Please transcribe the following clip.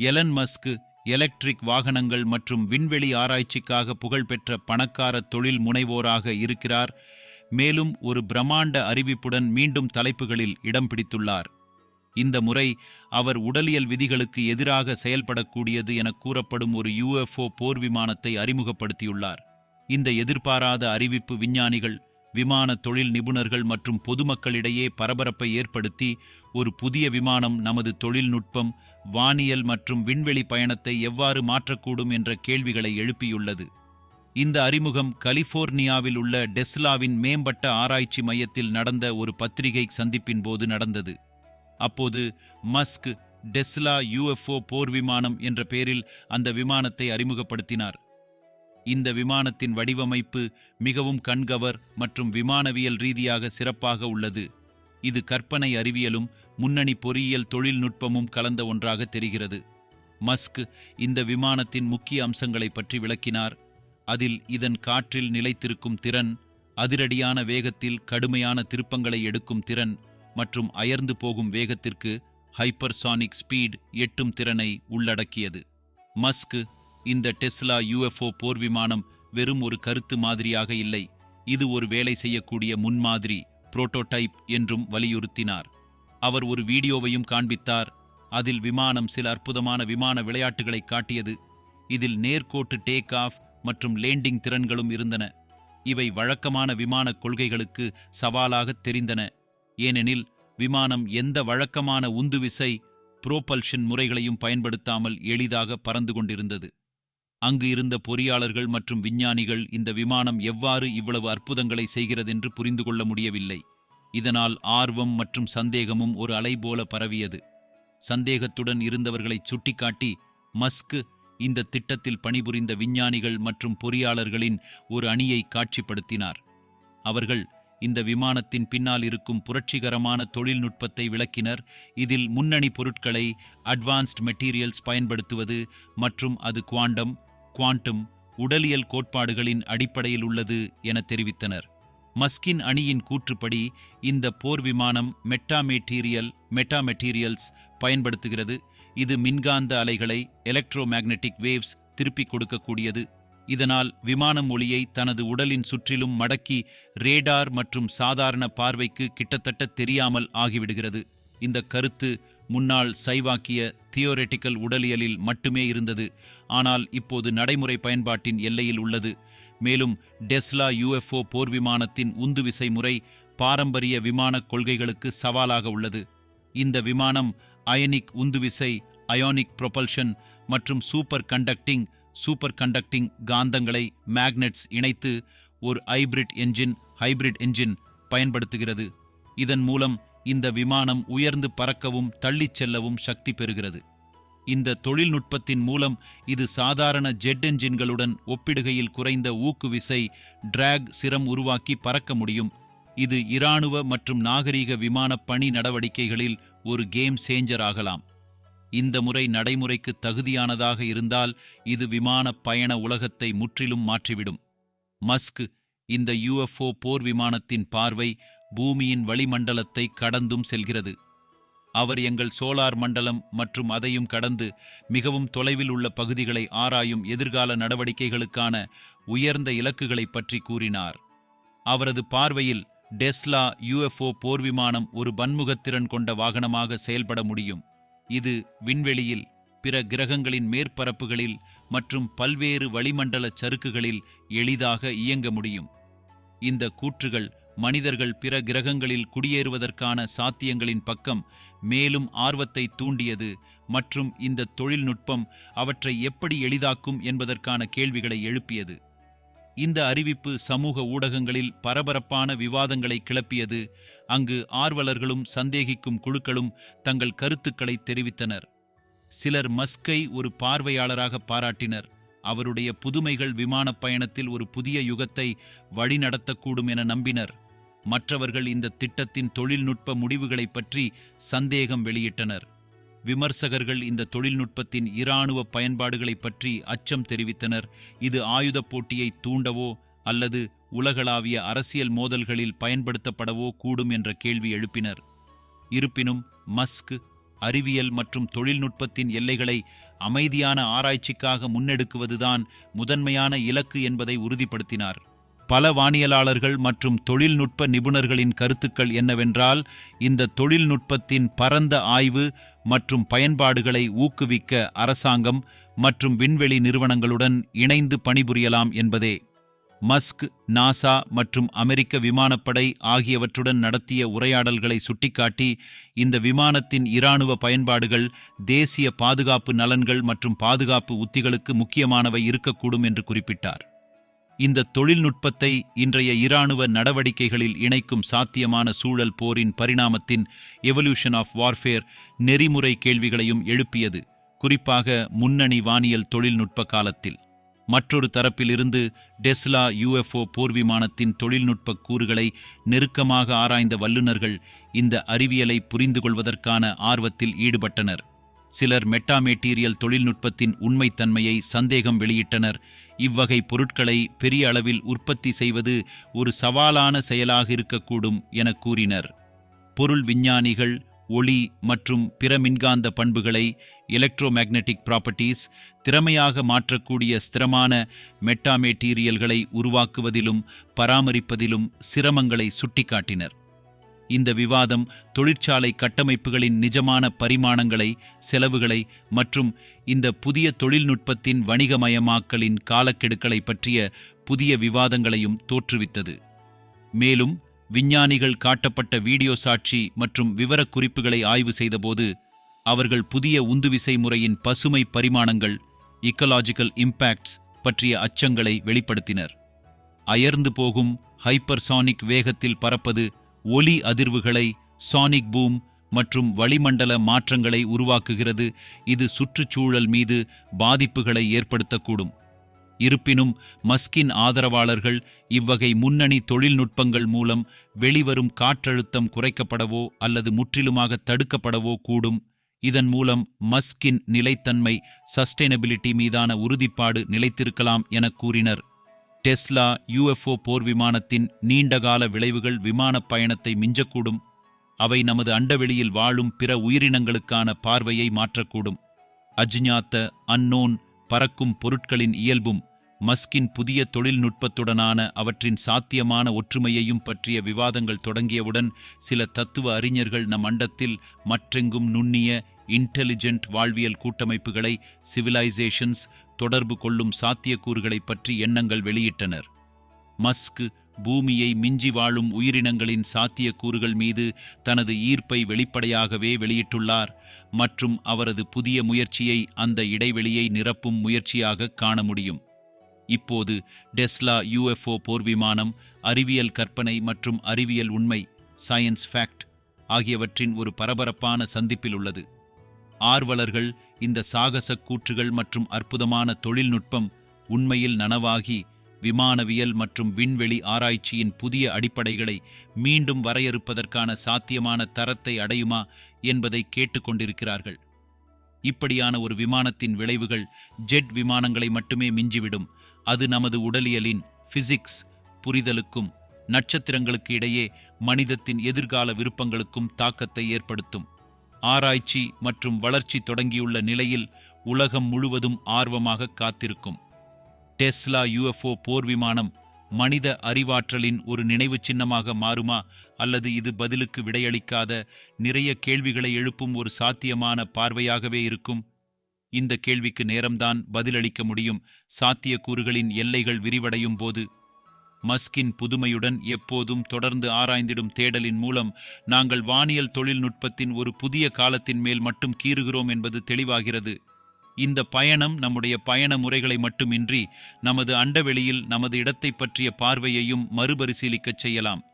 Elon Musk electric வாகனங்கள் மற்றும் விண்வெளி ஆராய்ச்சிக்காக புகழ்பெற்ற பணக்கார தொழில் முனைவோராக இருக்கிறார். மேலும் ஒரு பிரம்மாண்ட அறிவிப்புடன் மீண்டும் தலைப்புகளில் இடம் பிடித்துள்ளார். இந்த முறை அவர் உடலியல் விதிகளுக்கு எதிராக செயல்படக்கூடியது என கூறப்படும் ஒரு யுஎஃப்ஓ போர் விமானத்தை அறிமுகப்படுத்தியுள்ளார். இந்த எதிர்பாராத அறிவிப்பு விஞ்ஞானிகள் விமான தொழில் நிபுணர்கள் மற்றும் பொதுமக்களிடையே பரபரப்பை ஏற்படுத்தி ஒரு புதிய விமானம் நமது தொழில்நுட்பம் வானியல் மற்றும் விண்வெளி பயணத்தை எவ்வாறு மாற்றக்கூடும் என்ற கேள்விகளை எழுப்பியுள்ளது. இந்த அறிமுகம் கலிபோர்னியாவில் உள்ள டெஸ்லாவின் மேம்பட்ட ஆராய்ச்சி மையத்தில் நடந்த ஒரு பத்திரிகை சந்திப்பின் போது நடந்தது. அப்போது மஸ்க் டெஸ்லா யுஎஃப்ஓ போர் விமானம் என்ற பெயரில் அந்த விமானத்தை அறிமுகப்படுத்தினார். இந்த விமானத்தின் வடிவமைப்பு மிகவும் கண்கவர் மற்றும் விமானவியல் ரீதியாக சிறப்பாக உள்ளது. இது கற்பனை அறிவியலும் முன்னணி பொறியியல் தொழில்நுட்பமும் கலந்த ஒன்றாக தெரிகிறது. மஸ்க் இந்த விமானத்தின் முக்கிய அம்சங்களை பற்றி விளக்கினார். அதில் இதன் காற்றில் நிலைத்திருக்கும் திறன் அதிரடியான வேகத்தில் கடுமையான திருப்பங்களை எடுக்கும் திறன் மற்றும் அயர்ந்து போகும் வேகத்திற்கு ஹைப்பர்சானிக் ஸ்பீட் எட்டும் திறனை உள்ளடக்கியது. மஸ்க் இந்த டெஸ்லா யுஎஃப்ஓ போர் விமானம் வெறும் ஒரு கருத்து மாதிரியாக இல்லை. இது ஒரு வேலை செய்யக்கூடிய முன்மாதிரி புரோட்டோடைப் என்றும் வலியுறுத்தினார். அவர் ஒரு வீடியோவையும் காண்பித்தார். அதில் விமானம் சில அற்புதமான விமான விளையாட்டுகளை காட்டியது. இதில் நேர்கோட்டு டேக் ஆஃப் மற்றும் லேண்டிங் திறன்களும் இருந்தன. இவை வழக்கமான விமானக் கொள்கைகளுக்கு சவாலாகத் தெரிந்தன. ஏனெனில் விமானம் எந்த வழக்கமான உந்துவிசை புரோபல்ஷன் முறைகளையும் பயன்படுத்தாமல் எளிதாக பறந்து கொண்டிருந்தது. அங்கு இருந்த பொறியாளர்கள் மற்றும் விஞ்ஞானிகள் இந்த விமானம் எவ்வாறு இவ்வளவு அற்புதங்களை செய்கிறதென்று புரிந்து கொள்ள முடியவில்லை. இதனால் ஆர்வம் மற்றும் சந்தேகமும் ஒரு அலை போல பரவியது. சந்தேகத்துடன் இருந்தவர்களை சுட்டிக்காட்டி மஸ்க் இந்த திட்டத்தில் பணிபுரிந்த விஞ்ஞானிகள் மற்றும் பொறியாளர்களின் ஒரு அணியை காட்சிப்படுத்தினார். அவர்கள் இந்த விமானத்தின் பின்னால் இருக்கும் புரட்சிகரமான தொழில்நுட்பத்தை விளக்கினர். இதில் முன்னணி பொருட்களை அட்வான்ஸ்ட் மெட்டீரியல்ஸ் பயன்படுத்துவது மற்றும் அது குவாண்டம் குவாண்டம் உடலியல் கோட்பாடுகளின் அடிப்படையில் உள்ளது என தெரிவித்தனர். மஸ்கின் அணியின் கூற்றுப்படி இந்த போர் விமானம் மெட்டா மெட்டீரியல் மெட்டா மெட்டீரியல்ஸ் பயன்படுத்துகிறது. இது மின்காந்த அலைகளை எலக்ட்ரோ மேக்னெட்டிக் வேவ்ஸ் திருப்பிக் கொடுக்கக்கூடியது. இதனால் விமானம் ஒளியை தனது உடலின் சுற்றிலும் மடக்கி ரேடார் மற்றும் சாதாரண பார்வைக்கு கிட்டத்தட்ட தெரியாமல் ஆகிவிடுகிறது. இந்த கருத்து முன்னாள் சைவாக்கிய தியோரெட்டிக்கல் உடலியலில் மட்டுமே இருந்தது. ஆனால் இப்போது நடைமுறை பயன்பாட்டின் எல்லையில் உள்ளது. மேலும் டெஸ்லா யுஎஃப்ஓ போர் விமானத்தின் உந்துவிசை முறை பாரம்பரிய விமானக் கொள்கைகளுக்கு சவாலாக உள்ளது. இந்த விமானம் அயனிக் உந்துவிசை அயோனிக் ப்ரொபல்ஷன் மற்றும் சூப்பர் கண்டக்டிங் சூப்பர் கண்டக்டிங் காந்தங்களை மேக்னெட்ஸ் இணைத்து ஒரு ஹைபிரிட் என்ஜின் ஹைபிரிட் என்ஜின் பயன்படுத்துகிறது. இதன் மூலம் இந்த விமானம் உயர்ந்து பறக்கவும் தள்ளிச் செல்லவும் சக்தி பெறுகிறது. இந்த தொழில்நுட்பத்தின் மூலம் இது சாதாரண ஜெட் என்ஜின்களுடன் ஒப்பிடுகையில் குறைந்த ஊக்குவிசை டிராக் சிரம் உருவாக்கி பறக்க முடியும். இது இராணுவ மற்றும் நாகரீக விமான பணி நடவடிக்கைகளில் ஒரு கேம் சேஞ்சர் ஆகலாம். இந்த முறை நடைமுறைக்கு தகுதியானதாக இருந்தால் இது விமான பயண உலகத்தை முற்றிலும் மாற்றிவிடும். மஸ்க் இந்த யுஎஃப்ஓ போர் விமானத்தின் பார்வை பூமியின் வளிமண்டலத்தை கடந்தும் செல்கிறது. அவர் எங்கள் சோலார் மண்டலம் மற்றும் அதையும் கடந்து மிகவும் தொலைவில் உள்ள பகுதிகளை ஆராயும் எதிர்கால நடவடிக்கைகளுக்கான உயர்ந்த இலக்குகளைப் பற்றி கூறினார். அவரது பார்வையில் டெஸ்லா யுஎஃப்ஓ போர் விமானம் ஒரு பன்முகத்திறன் கொண்ட வாகனமாக செயல்பட முடியும். இது விண்வெளியில் பிற கிரகங்களின் மேற்பரப்புகளில் மற்றும் பல்வேறு வளிமண்டல சறுக்குகளில் எளிதாக இயங்க முடியும். இந்த கூற்றுகள் மனிதர்கள் பிற கிரகங்களில் குடியேறுவதற்கான சாத்தியங்களின் பக்கம் மேலும் ஆர்வத்தை தூண்டியது மற்றும் இந்த தொழில்நுட்பம் அவற்றை எப்படி எளிதாக்கும் என்பதற்கான கேள்விகளை எழுப்பியது. இந்த அறிவிப்பு சமூக ஊடகங்களில் பரபரப்பான விவாதங்களை கிளப்பியது. அங்கு ஆர்வலர்களும் சந்தேகிக்கும் குழுக்களும் தங்கள் கருத்துக்களை தெரிவித்தனர். சிலர் மஸ்கை ஒரு பார்வையாளராக பாராட்டினர். அவருடைய புதுமைகள் விமானப் பயணத்தில் ஒரு புதிய யுகத்தை வழிநடத்தக்கூடும் என நம்பினர். மற்றவர்கள் இந்த திட்டத்தின் தொழில்நுட்ப முடிவுகளைப் பற்றி சந்தேகம் வெளியிட்டனர். விமர்சகர்கள் இந்த தொழில்நுட்பத்தின் இராணுவ பயன்பாடுகளைப் பற்றி அச்சம் தெரிவித்தனர். இது ஆயுதப் போட்டியை தூண்டவோ அல்லது உலகளாவிய அரசியல் மோதல்களில் பயன்படுத்தப்படவோ கூடும் என்ற கேள்வி எழுப்பினர். இருப்பினும் மஸ்க் அறிவியல் மற்றும் தொழில்நுட்பத்தின் எல்லைகளை அமைதியான ஆராய்ச்சிக்காக முன்னெடுக்குவதுதான் முதன்மையான இலக்கு என்பதை உறுதிப்படுத்தினார். பல வானியலாளர்கள் மற்றும் தொழில்நுட்ப நிபுணர்களின் கருத்துக்கள் என்னவென்றால் இந்த தொழில்நுட்பத்தின் பரந்த ஆய்வு மற்றும் பயன்பாடுகளை ஊக்குவிக்க அரசாங்கம் மற்றும் விண்வெளி நிறுவனங்களுடன் இணைந்து பணிபுரியலாம் என்பதே. மஸ்க் நாசா மற்றும் அமெரிக்க விமானப்படை ஆகியவற்றுடன் நடத்திய உரையாடல்களை சுட்டிக்காட்டி இந்த விமானத்தின் இராணுவ பயன்பாடுகள் தேசிய பாதுகாப்பு நலன்கள் மற்றும் பாதுகாப்பு உத்திகளுக்கு முக்கியமானவை இருக்கக்கூடும் என்று குறிப்பிட்டார். இந்த தொழில்நுட்பத்தை இன்றைய இராணுவ நடவடிக்கைகளில் இணைக்கும் சாத்தியமான சூழல் போரின் பரிணாமத்தின் எவல்யூஷன் ஆஃப் வார்ஃபேர் நெறிமுறை கேள்விகளையும் எழுப்பியது குறிப்பாக முன்னணி வானியல் தொழில்நுட்ப காலத்தில். மற்றொரு தரப்பிலிருந்து டெஸ்லா யுஎஃப்ஓ போர் விமானத்தின் தொழில்நுட்ப கூறுகளை நெருக்கமாக ஆராய்ந்த வல்லுநர்கள் இந்த அறிவியலை புரிந்து கொள்வதற்கான ஆர்வத்தில் ஈடுபட்டனர். சிலர் மெட்டாமெட்டீரியல் தொழில்நுட்பத்தின் உண்மைத்தன்மையை சந்தேகம் வெளியிட்டனர். இவ்வகை பொருட்களை பெரிய அளவில் உற்பத்தி செய்வது ஒரு சவாலான செயலாக இருக்கக்கூடும் என கூறினர். பொருள் விஞ்ஞானிகள் ஒளி மற்றும் பிற மின்காந்த பண்புகளை எலக்ட்ரோமேக்னெட்டிக் ப்ராப்பர்ட்டீஸ் திறமையாக மாற்றக்கூடிய ஸ்திரமான மெட்டாமெட்டீரியல்களை உருவாக்குவதிலும் பராமரிப்பதிலும் சிரமங்களை சுட்டிக்காட்டினர். இந்த விவாதம் தொழிற்சாலை கட்டமைப்புகளின் நிஜமான பரிமாணங்களை செலவுகளை மற்றும் இந்த புதிய தொழில்நுட்பத்தின் வணிகமயமாக்கலின் காலக்கெடுக்களை பற்றிய புதிய விவாதங்களையும் தோற்றுவித்தது. மேலும் விஞ்ஞானிகள் காட்டப்பட்ட வீடியோ சாட்சி மற்றும் விவரக்குறிப்புகளை ஆய்வு செய்தபோது அவர்கள் புதிய உந்துவிசை முறையின் பசுமை பரிமாணங்கள் இக்கலாஜிக்கல் இம்பேக்ட்ஸ் பற்றிய அச்சங்களை வெளிப்படுத்தினர். அயர்ந்து போகும் ஹைப்பர்சானிக் வேகத்தில் பறப்பது ஒலி அதிர்வுகளை சானிக் பூம் மற்றும் வளிமண்டல மாற்றங்களை உருவாக்குகிறது. இது சுற்றுச்சூழல் மீது பாதிப்புகளை ஏற்படுத்தக்கூடும். இருப்பினும் மஸ்கின் ஆதரவாளர்கள் இவ்வகை முன்னணி தொழில்நுட்பங்கள் மூலம் வெளிவரும் காற்றழுத்தம் குறைக்கப்படவோ அல்லது முற்றிலுமாக தடுக்கப்படவோ கூடும். இதன் மூலம் மஸ்கின் நிலைத்தன்மை சஸ்டைனபிலிட்டி மீதான உறுதிப்பாடு நிலைத்திருக்கலாம் என கூறினர். டெஸ்லா யுஎஃப்ஓ போர் விமானத்தின் நீண்டகால விளைவுகள் விமானப் பயணத்தை மிஞ்சக்கூடும். அவை நமது அண்டவெளியில் வாழும் பிற உயிரினங்களுக்கான பார்வையை மாற்றக்கூடும். அஜ்ஞாத்த அன்னோன் பறக்கும் பொருட்களின் இயல்பும் மஸ்கின் புதிய தொழில்நுட்பத்துடனான அவற்றின் சாத்தியமான ஒற்றுமையையும் பற்றிய விவாதங்கள் தொடங்கியவுடன் சில தத்துவ அறிஞர்கள் நம் அண்டத்தில் மற்றெங்கும் நுண்ணிய இன்டெலிஜென்ட் வாழ்வியல் கூட்டமைப்புகளை சிவிலைசேஷன்ஸ் தொடர்பு கொள்ளும் சாத்தியக்கூறுகளைப் பற்றி எண்ணங்கள் வெளியிட்டனர். மஸ்க் பூமியை மிஞ்சி வாழும் உயிரினங்களின் சாத்தியக்கூறுகள் மீது தனது ஈர்ப்பை வெளிப்படையாகவே வெளியிட்டுள்ளார் மற்றும் அவரது புதிய முயற்சியை அந்த இடைவெளியை நிரப்பும் முயற்சியாக காண முடியும். இப்போது டெஸ்லா யுஎஃப்ஓ போர் விமானம் அறிவியல் கற்பனை மற்றும் அறிவியல் உண்மை சயின்ஸ் ஃபேக்ட் ஆகியவற்றின் ஒரு பரபரப்பான சந்திப்பில் உள்ளது. ஆர்வலர்கள் இந்த சாகச கூற்றுகள் மற்றும் அற்புதமான தொழில்நுட்பம் உண்மையில் நனவாகி விமானவியல் மற்றும் விண்வெளி ஆராய்ச்சியின் புதிய அடிப்படைகளை மீண்டும் வரையறுப்பதற்கான சாத்தியமான தரத்தை அடையுமா என்பதை கேட்டுக்கொண்டிருக்கிறார்கள். இப்படியான ஒரு விமானத்தின் விளைவுகள் ஜெட் விமானங்களை மட்டுமே மிஞ்சிவிடும். அது நமது உடலியலின் பிசிக்ஸ் புரிதலுக்கும் நட்சத்திரங்களுக்கு இடையே மனிதத்தின் எதிர்கால விருப்பங்களுக்கும் தாக்கத்தை ஏற்படுத்தும். ஆராய்ச்சி மற்றும் வளர்ச்சி தொடங்கியுள்ள நிலையில் உலகம் முழுவதும் ஆர்வமாக காத்திருக்கும். டெஸ்லா யுஎஃப்ஓ போர் விமானம் மனித அறிவாற்றலின் ஒரு நினைவுச் சின்னமாக மாறுமா? அல்லது இது பதிலுக்கு விடையளிக்காத நிறைய கேள்விகளை எழுப்பும் ஒரு சாத்தியமான பார்வையாகவே இருக்கும்? இந்த கேள்விக்கு நேரம்தான் பதிலளிக்க முடியும். சாத்தியக்கூறுகளின் எல்லைகள் விரிவடையும் போது. மஸ்கின் புதுமையுடன் எப்போதும் தொடர்ந்து ஆராய்ந்திடும் தேடலின் மூலம் நாங்கள் வானியல் தொழில்நுட்பத்தின் ஒரு புதிய காலத்தின் மேல் மட்டும் கீறுகிறோம் என்பது தெளிவாகிறது. இந்த பயணம் நம்முடைய பயண முறைகளை மட்டுமின்றி நமது அண்டவெளியில் நமது இடத்தை பற்றிய பார்வையையும் மறுபரிசீலிக்கச் செய்யலாம்.